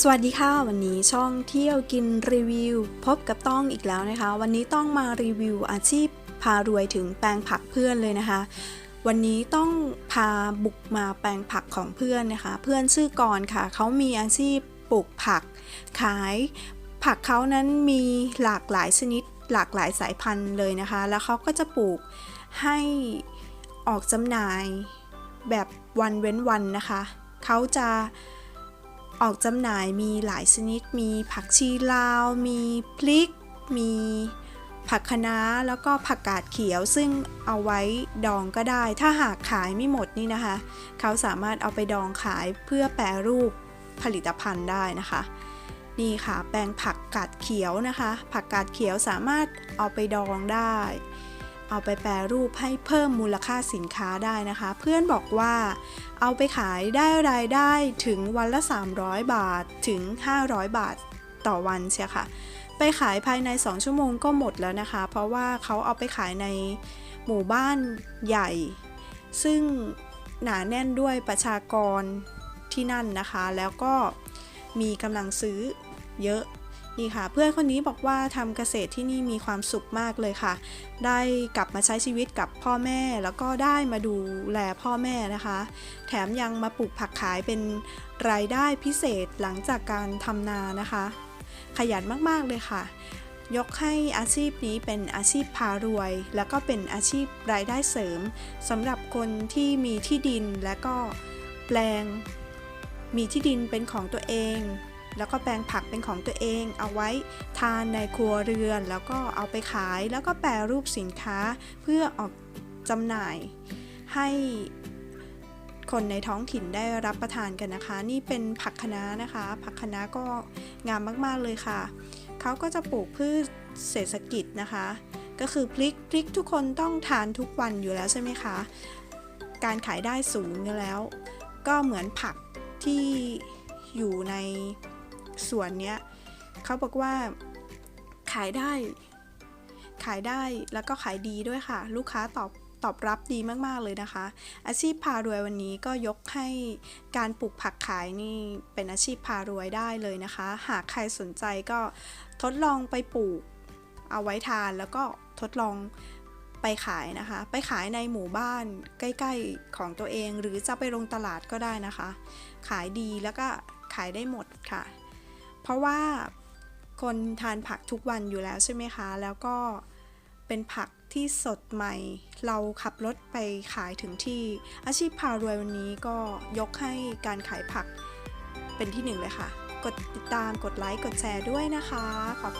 สวัสดีค่ะ วันนี้ช่องเที่ยวกินรีวิว พบกับต้องอีกแล้วนะคะ วันนี้ต้องมารีวิวอาชีพพารวยถึงแปลงผักเพื่อนเลยนะคะ วันนี้ต้องพาบุกมาแปลงผักของเพื่อนนะคะ เพื่อนชื่อกรณ์ค่ะ เขามีอาชีพปลูกผัก ขาย ผักเขานั้นมีหลากหลายชนิด หลากหลายสายพันธุ์เลยนะคะ แล้วเขาก็จะปลูกให้ออกจำหน่ายแบบวันเว้นวันนะคะ เขาจะ ออกจำหน่ายมีหลายชนิด มีผักชีลาว มีพริก มีผักคะน้าแล้วก็ผักกาดเขียวซึ่งเอาไว้ดองก็ได้ ถ้าหากขายไม่หมดนี่นะคะ เขาสามารถเอาไปดองขายเพื่อแปรรูปผลิตภัณฑ์ได้นะคะ นี่ค่ะ แปลงผักกาดเขียวนะคะ ผักกาดเขียวสามารถเอาไปดองได้ เอาไปแปรรูปให้เพิ่มมูลค่าสินค้าได้นะคะ เพื่อนบอกว่า เอาไปขายได้รายได้ถึงวันละ 300 บาทถึง 500 บาทต่อวันเชียค่ะ ไปขายภายใน 2 ชั่วโมงก็หมดแล้วนะคะ เพราะว่าเขาเอาไปขายในหมู่บ้านใหญ่ ซึ่งหนาแน่นด้วยประชากรที่นั่นนะคะ แล้วก็มีกำลังซื้อเยอะ นี่ค่ะ เพื่อนคนนี้บอกว่าทำเกษตรที่นี่มีความสุขมากเลยค่ะ ได้กลับมาใช้ชีวิตกับพ่อแม่ แล้วก็ได้มาดูแลพ่อแม่นะคะ แถมยังมาปลูกผักขายเป็นรายได้พิเศษหลังจากการทำนานะคะ ขยันมากๆเลยค่ะ ยกให้อาชีพนี้เป็นอาชีพพารวย แล้วก็เป็นอาชีพรายได้เสริมสำหรับคนที่มีที่ดินและก็แปลง มีที่ดินเป็นของตัวเอง แล้วก็แปลงผักเป็นของตัวเอง เอาไว้ทานในครัวเรือน แล้วก็เอาไปขาย แล้วก็แปรรูปสินค้าเพื่อออกจำหน่ายให้คนในท้องถิ่นได้รับประทานกันนะคะ นี่เป็นผักคะน้านะคะ ผักคะน้าก็งามมากๆเลยค่ะ เขาก็จะปลูกพืชเศรษฐกิจนะคะ ก็คือพริกพริกทุกคนต้องทานทุกวันอยู่แล้วใช่ไหมคะ การขายได้สูงอยู่แล้ว ก็เหมือนผักที่อยู่ใน สวนเนี้ยเขาบอกว่าขายได้ ขายได้แล้วก็ขายดีด้วยค่ะ ลูกค้าตอบตอบรับดีมาก ๆ เลยนะคะ อาชีพพารวยวันนี้ก็ยกให้การปลูกผักขายนี่เป็นอาชีพพารวยได้เลยนะคะ หากใครสนใจก็ทดลองไปปลูกเอาไว้ทานแล้วก็ทดลองไปขายนะคะ ไปขายในหมู่บ้านใกล้ ๆ ของตัวเอง หรือจะไปลงตลาดก็ได้นะคะ ขายดีแล้วก็ขายได้หมดค่ะ เพราะว่าคนทานผักทุกวันอยู่แล้วใช่ไหมคะ แล้วก็เป็นผักที่สดใหม่ เราขับรถไปขายถึงที่ อาชีพพารวยวันนี้ก็ยกให้การขายผักเป็นที่หนึ่งเลยค่ะ กดติดตาม กดไลค์ กดแชร์ด้วยนะคะ ขอบ